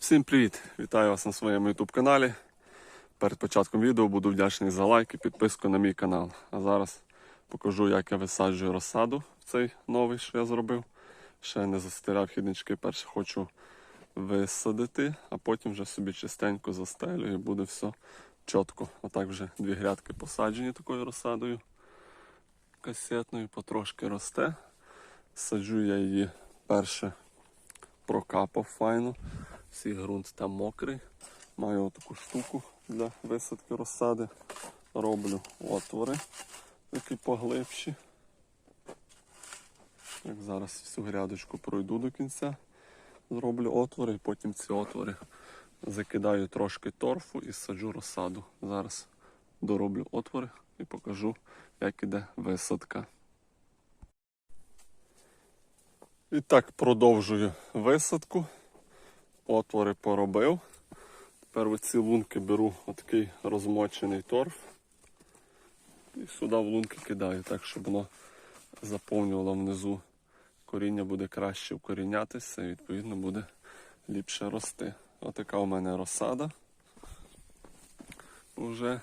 Всім привіт! Вітаю вас на своєму YouTube каналі. Перед початком відео буду вдячний за лайк і підписку на мій канал. А зараз покажу, як я висаджую розсаду в цей новий, що я зробив. Ще не застирав хіднички. Перше хочу висадити, а потім вже собі чистенько застелю і буде все чітко. Отак вже дві грядки посаджені такою розсадою. Касетною потрошки росте. Саджу я її перше прокапав файно. Всі ґрунт там мокрий. Маю таку штуку для висадки розсади. Роблю отвори, які поглибші. Як зараз всю грядочку пройду до кінця. Зроблю отвори і потім ці отвори закидаю трошки торфу і саджу розсаду. Зараз дороблю отвори і покажу, як іде висадка. І так продовжую висадку. Отвори поробив. Тепер в ці лунки беру отакий розмочений торф. І сюди в лунки кидаю, так, щоб воно заповнювало внизу. Коріння буде краще вкорінятися і відповідно буде ліпше рости. Отака у мене розсада. Уже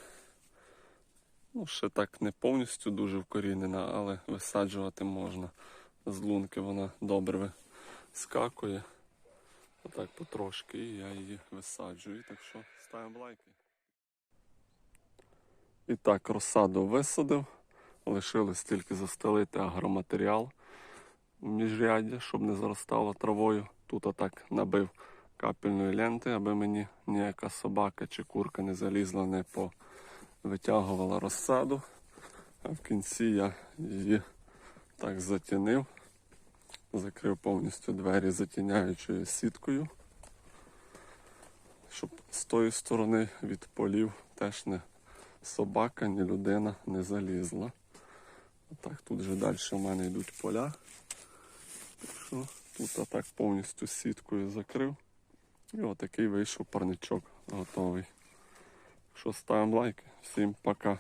ну, ще так не повністю дуже вкорінена, але висаджувати можна. З лунки вона добре вискакує. Отак потрошки, я її висаджую. Так що ставимо лайки. І так, розсаду висадив. Лишилось тільки застелити агроматеріал в міжряддя, щоб не заростало травою. Тут отак набив капельної ленти, аби мені ніяка собака чи курка не залізла, не повитягувала розсаду. А в кінці я її так затінив. Закрив повністю двері затіняючою сіткою, щоб з тої сторони від полів теж не собака, ні людина не залізла. Так, тут вже далі в мене йдуть поля. Так що тут отак повністю сіткою закрив. І отакий вийшов парничок готовий. Що ставимо лайки. Всім пока.